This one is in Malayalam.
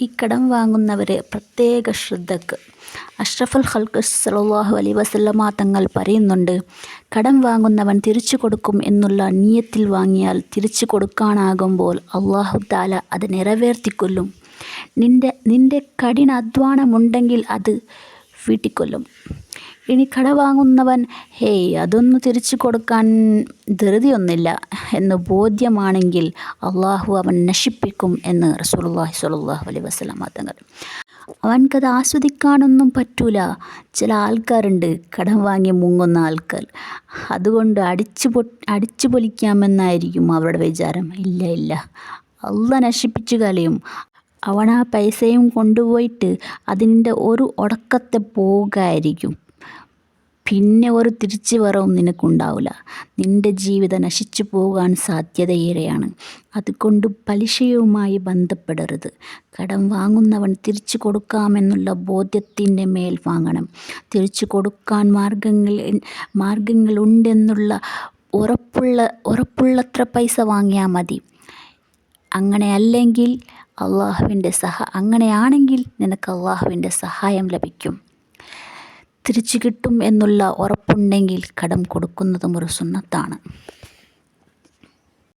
ഈ കടം വാങ്ങുന്നവരെ പ്രത്യേക ശ്രദ്ധക്ക്. അഷ്റഫുൽ ഹൽക്ക് സലാഹു അലൈഹി വസല്ലമ തങ്ങൾ പറയുന്നുണ്ട് കടം വാങ്ങുന്നവൻ തിരിച്ചു കൊടുക്കും എന്നുള്ള നീയത്തിൽ വാങ്ങിയാൽ തിരിച്ചു കൊടുക്കാനാകുമ്പോൾ അള്ളാഹു താല അത് നിറവേർത്തിക്കൊല്ലും. നിന്റെ നിന്റെ കഠിനാധ്വാനമുണ്ടെങ്കിൽ അത് വീട്ടിക്കൊല്ലും. ഇനി കട വാങ്ങുന്നവൻ ഹേയ് അതൊന്ന് തിരിച്ചു കൊടുക്കാൻ ധൃതിയൊന്നുമില്ല എന്ന് ബോധ്യമാണെങ്കിൽ അള്ളാഹു അവൻ നശിപ്പിക്കും എന്ന് റസൂലുള്ളാഹി സ്വല്ലല്ലാഹു അലൈഹി വസല്ലമ തങ്ങൾ അവൻക്കത് ആസ്വദിക്കാനൊന്നും പറ്റൂല. ചില ആൾക്കാരുണ്ട് കടം വാങ്ങി മുങ്ങുന്ന ആൾക്കാർ. അതുകൊണ്ട് അടിച്ചു പൊ അടിച്ചു പൊലിക്കാമെന്നായിരിക്കും അവരുടെ വിചാരം. ഇല്ല ഇല്ല. അള്ള നശിപ്പിച്ചു കളയും. അവൻ ആ പൈസയും കൊണ്ടുപോയിട്ട് അതിന്റെ ഒരു ഉടക്കത്തെ പോകായിരിക്കും. പിന്നെ ഒരു തിരിച്ചു വരവും നിനക്കുണ്ടാവില്ല. നിന്റെ ജീവിതം നശിച്ചു പോകാൻ സാധ്യതയേറെയാണ്. അതുകൊണ്ട് പലിശയുമായി ബന്ധപ്പെടരുത്. കടം വാങ്ങുന്നവൻ തിരിച്ചു കൊടുക്കാമെന്നുള്ള ബോധ്യത്തിന്റെ മേൽ വാങ്ങണം. തിരിച്ചു കൊടുക്കാൻ മാർഗങ്ങൾ മാർഗങ്ങളുണ്ടെന്നുള്ള ഉറപ്പുള്ള ഉറപ്പുള്ളത്ര പൈസ വാങ്ങിയാൽ മതി. അങ്ങനെ അല്ലെങ്കിൽ അള്ളാഹുവിന്റെ സഹ അങ്ങനെയാണെങ്കിൽ നിനക്ക് അള്ളാഹുവിന്റെ സഹായം ലഭിക്കും. തിരിച്ചു കിട്ടും എന്നുള്ള ഉറപ്പുണ്ടെങ്കിൽ കടം കൊടുക്കുന്നതും ഒരു സുന്നത്താണ്.